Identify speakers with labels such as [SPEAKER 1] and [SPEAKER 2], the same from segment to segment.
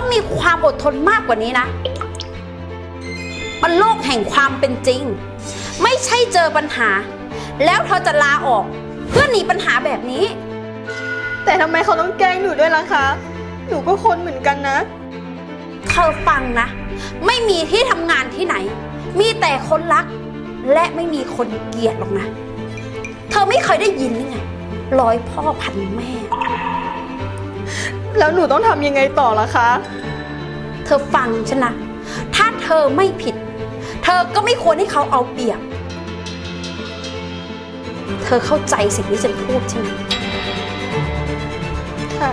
[SPEAKER 1] ต้องมีความอดทนมากกว่านี้นะ มันโลกแห่งความเป็นจริง ไม่ใช่เจอปัญหา แล้วเธอจะลาออก เพื่อหนีปัญหาแบบนี้
[SPEAKER 2] แต่ทำไมเขาต้องแกล้งหนูด้วยล่ะคะ หนูก็คนเหมือนกันนะ
[SPEAKER 1] เธอฟังนะ ไม่มีที่ทำงานที่ไหน มีแต่คนรัก และไม่มีคนเกลียดหรอกนะ เธอไม่เคยได้ยินหรือไงร้อยพ่อพันแม่
[SPEAKER 2] แล้วหนูต้องทำยังไงต่อล่ะคะ
[SPEAKER 1] เธอฟังฉันนะ ถ้าเธอไม่ผิด เธอก็ไม่ควรให้เขาเอาเปรียบ เธอเข้าใจสิ่งที่ฉันพูดใช่ไหม
[SPEAKER 2] ค่ะ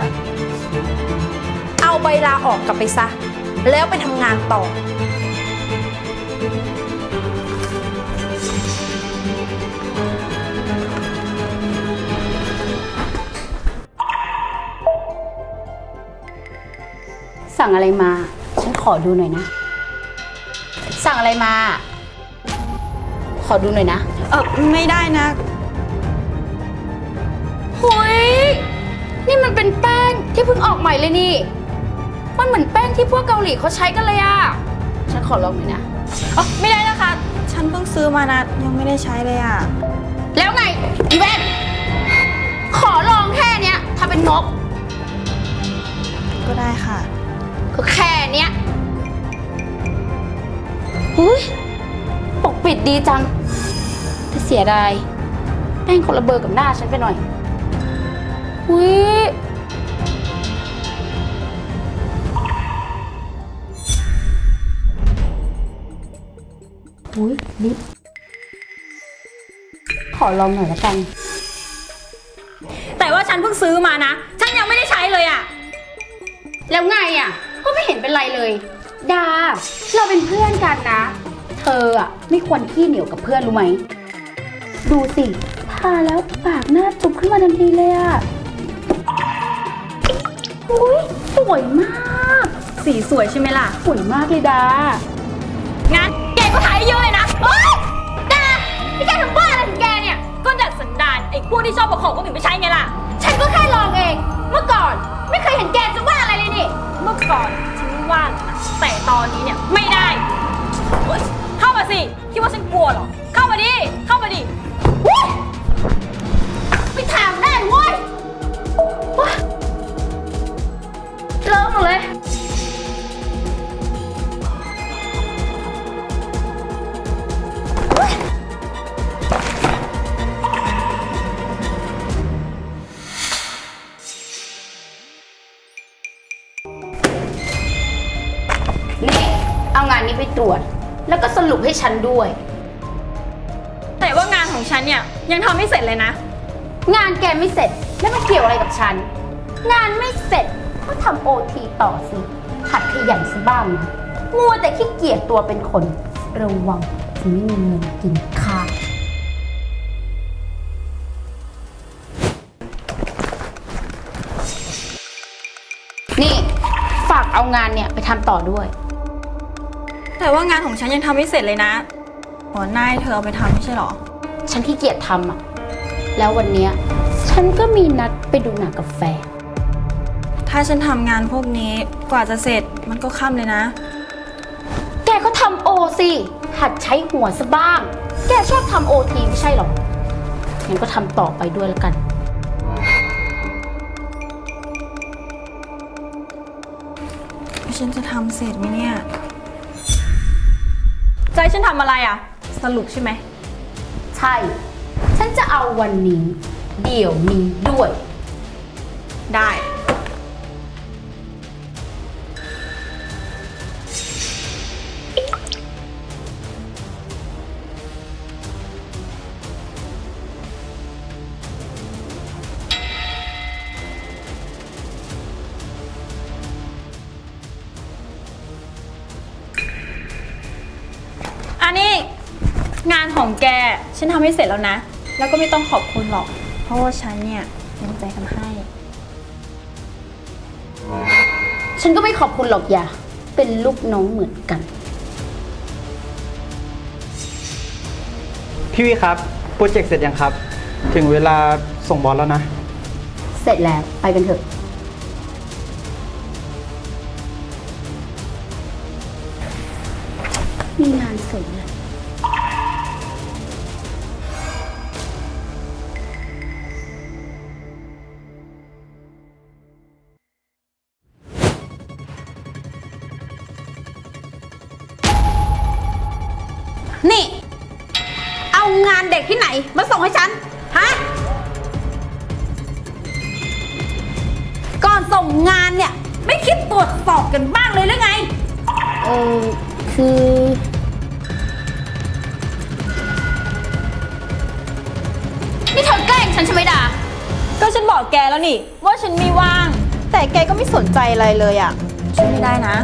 [SPEAKER 1] เอาใบลาออกกลับไปซะ แล้วไปทำงานต่อ
[SPEAKER 3] สั่งอะไรมา ฉันขอดูหน่อยนะ สั่งอะไรมา ขอดูหน่อยนะ
[SPEAKER 2] เออไม่ได้นะ
[SPEAKER 3] หุยนี่มันเป็นแป้งที่เพิ่งออกใหม่เลยนี่ มันเหมือนแป้งที่พวกเกาหลีเขาใช้กันเลยอะฉันขอลองหน่อยนะ
[SPEAKER 2] อ๋อไม่ได้นะคะ ฉันเพิ่งซื้อมานะยังไม่ได้ใช้เลยอะ
[SPEAKER 3] แล้วไงอีเวนขอลองแค่เนี้ยถ้าเป็นงบ
[SPEAKER 2] ก็ได้ค่ะ
[SPEAKER 3] ก็แค่เนี้ยหุ้ยปกปิดดีจัง แต่เสียดายแป้งคนละเบอร์กับหน้าฉันไปหน่อยหุ้ยหุ้ยลิปขอลองหน่อยละกัน
[SPEAKER 4] แต่ว่าฉันเพิ่งซื้อมานะ เห็
[SPEAKER 3] นเป็นไรเลย ดา เราเป็นเพื่อนกันนะ เธออะไม่ควรขี้เหนียวกับเพื่อนรู้ไหม ดูสิทาแล้วปากหน้าจุบขึ้นมาทันทีเลยอะอุ้ยสวยมาก
[SPEAKER 4] สีสวยใช่ไหมล่ะ
[SPEAKER 3] สวยมากเลยดา
[SPEAKER 4] งั้นแกก็ถ่ายเยอะเลยนะโอ๊ยดาพี่แกทำบ้าอะไรของแกเนี่ย ก็ดัดสันดานไอ้พวกที่ชอบประของคนอื่นไปใช้ไงล่ะ
[SPEAKER 3] ฉันก็แค่ลองเอง เมื่อก่อน ไม่เคยเห็นแกจะว่าอะไรเลยนี่
[SPEAKER 4] เมื่อก่อนฉัน ว่างนะแต่ตอนนี้เนี่ยไม่ได้เฮ้ยเข้ามาสิ คิดว่าฉันกลัวเหรอ เข้ามาดิ เข้ามาดิ
[SPEAKER 3] ไม่ถามได้เว้ยว้าเริ่มเลย ฉันด้วย
[SPEAKER 4] แต่ว่างานของฉันเนี่ยยังทำไม่เสร็จเลยนะ
[SPEAKER 3] งานแกไม่เสร็จแล้วมันเกี่ยวอะไรกับฉัน งานไม่เสร็จก็ทำโอทีต่อสิหัดขยันซะบ้างนะมัวแต่ขี้เกียจตัวเป็นคน ระวังจะไม่มีเงินกินข้าวนี่ฝากเอางานเนี่ยไปทำต่อด้วย
[SPEAKER 2] แต่ว่างานของฉันยังทำไม่เสร็จเลยนะ หัวหน้าให้เธอเอาไปทำไม่ใช่หรอ
[SPEAKER 3] ฉันขี้เกียจทำอะ แล้ววันเนี้ยฉันก็มีนัดไปดูหนังกับแฟน
[SPEAKER 2] ถ้าฉันทำงานพวกนี้กว่าจะเสร็จมันก็ค่ำเลยนะ
[SPEAKER 3] แกก็ทำโอสิ หัดใช้หัวซะบ้าง แกชอบทำโอทีไม่ใช่หรองั้นก็ทำต่อไปด้วยแล้วกัน
[SPEAKER 2] ฉันจะทำเสร็จไหมเนี่ย
[SPEAKER 4] ใจฉันทำอะไรอะสรุปใช่ไหม
[SPEAKER 3] ใช่ ฉันจะเอาวันนี้ เดี๋ยวนี้ด้วย
[SPEAKER 4] ได้ งานของแก ฉันทำให้เสร็จแล้วนะ แล้วก็ไม่ต้องขอบคุณหรอก เพราะว่าฉันเนี่ยเต็มใจทำให้
[SPEAKER 3] ฉันก็ไม่ขอบคุณหรอกอย่า เป็นลูกน้องเหมือนกัน
[SPEAKER 5] พี่วิครับ โปรเจกต์เสร็จยังครับ ถึงเวลาส่งบอลแล้วนะ
[SPEAKER 3] เสร็จแล้วไปกันเถอะ
[SPEAKER 1] ที่ไหน มาส่งให้ฉัน ฮะ ก่อนส่งงานเนี่ย ไม่คิดตรวจสอบกันบ้างเลยหรือไง
[SPEAKER 3] เออคือ
[SPEAKER 4] นี่เธอแกล้งฉันใช่ไหมดา
[SPEAKER 2] ก็ฉันบอกแกแล้วนี่ ว่าฉันไม่ว่าง แต่แกก็ไม่สนใจอะไรเลยอะช่วยไม่ได้นะ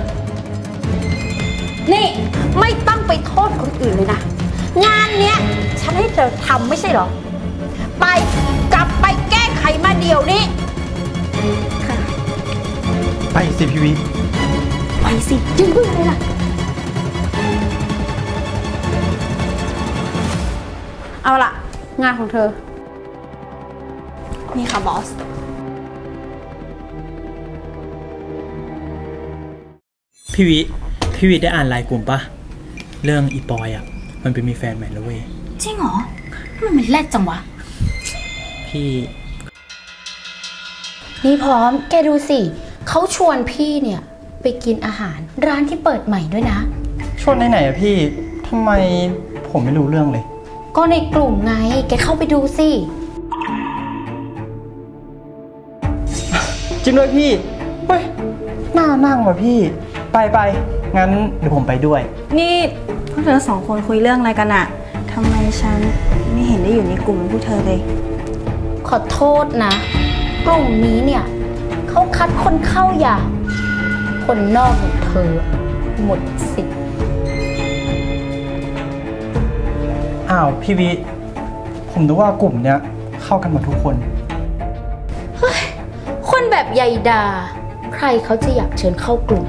[SPEAKER 1] นี่ไม่ต้องไปโทษคนอื่นเลยนะ งานเนี้ยฉันให้เธอทำไม่ใช่เหรอ ไปกลับไปแก้ไขมาเดี๋ยวนี้
[SPEAKER 5] ไปสิพี่วิ
[SPEAKER 1] ไปสิยืนเบื่อเลยล่ะ เอาล่ะ งานของเธอ
[SPEAKER 2] นี่ค่ะบอส
[SPEAKER 6] พี่วิ พี่วิได้อ่านไลน์กลุ่มปะ เรื่องอีปอยอะ่ะ มันไปมีแฟนใหม่แล้วเว้ย
[SPEAKER 3] จริงเหรอทำไมมันแรดจังวะ
[SPEAKER 6] พี่
[SPEAKER 3] นี่พร้อม แกดูสิ เขาชวนพี่เนี่ยไปกินอาหารร้านที่เปิดใหม่ด้วยนะ
[SPEAKER 5] ชวนไหนๆอะพี่ทำไมผมไม่รู้เรื่องเลย
[SPEAKER 3] ก็ในกลุ่มไง แกเข้าไปดูสิ
[SPEAKER 5] จริงด้วยพี่เฮ้ยน่านั่งว่ะพี่ ไปไปๆงั้นเดี๋ยวผมไปด้วย
[SPEAKER 2] นี่ พวกเธอสองคนคุยเรื่องอะไรกันอะทำไมฉันไม่เห็นได้อยู่ในกลุ่มพวกเธอเลย
[SPEAKER 3] ขอโทษนะ กลุ่มนี้เนี่ยเขาคัดคนเข้าอย่าง คนนอกของเธอ หมดสิทธิ์
[SPEAKER 5] อ้าวพี่วิ ผมนึกว่ากลุ่มเนี้ยเข้ากันหมดทุกคน
[SPEAKER 3] คนแบบใยดา ใครเขาจะอยากเชิญเข้ากลุ่ม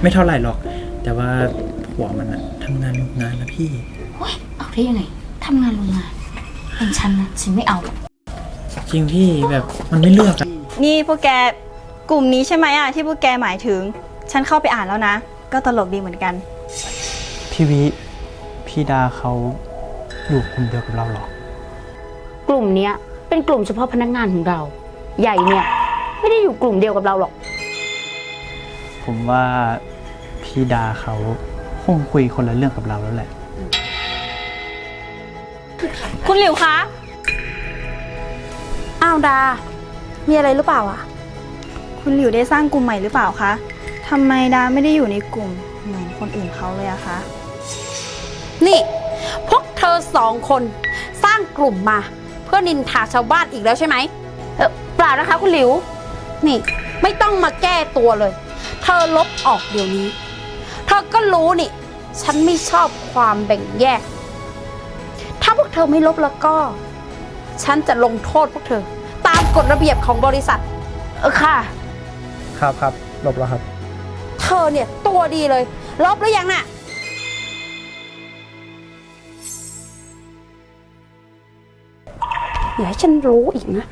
[SPEAKER 6] ไม่เท่าไหร่หรอก แต่ว่าผัวมันอะทำงานโรงงานนะพี่
[SPEAKER 3] เฮ้ยเอาได้ยังไงทำงานโรงงานเป็นฉันนะฉันไม่เอา
[SPEAKER 6] จริงพี่แบบมันไม่เลือกอะ
[SPEAKER 2] นี่พวกแกกลุ่มนี้ใช่ไหมอะที่พวกแกหมายถึง ฉันเข้าไปอ่านแล้วนะ ก็ตลกดีเหมือนกัน
[SPEAKER 5] พี่วิ พี่ดาเขาอยู่กลุ่มเดียวกับเราเหรอ
[SPEAKER 3] กลุ่มเนี้ยเป็นกลุ่มเฉพาะพนักงานของเรา ใหญ่เนี่ย ไม่ได้อยู่กลุ่มเดียวกับเราหรอก
[SPEAKER 5] ผมว่าพี่ดาเขาคงคุยคนละเรื่องกับเราแล้วแหละ
[SPEAKER 2] คุณหลิวคะ
[SPEAKER 1] อ้าวดา มีอะไรหรือเปล่าอะ
[SPEAKER 2] คุณหลิวได้สร้างกลุ่มใหม่หรือเปล่าคะทำไมดาไม่ได้อยู่ในกลุ่มเหมือนคนอื่นเขาเลยอะคะ
[SPEAKER 1] นี่ พวกเธอสองคนสร้างกลุ่มมา เพื่อนินทาชาวบ้านอีกแล้วใช่ไหม
[SPEAKER 3] เออเปล่านะคะ คุณหลิว
[SPEAKER 1] นี่ ไม่ต้องมาแก้ตัวเลย เธอลบออกเดี๋ยวนี้ เธอก็รู้นี่ ฉันไม่ชอบความแบ่งแยก ถ้าพวกเธอไม่ลบแล้วก็ ฉันจะลงโทษพวกเธอ ตามกฎระเบียบของบริษัท
[SPEAKER 3] เออค่ะ
[SPEAKER 5] ครับครับหลบแล้วครับ
[SPEAKER 1] เธอเนี่ยตัวดีเลย ลบหรือยังน่ะ อย่าให้ฉันรู้อีกนะ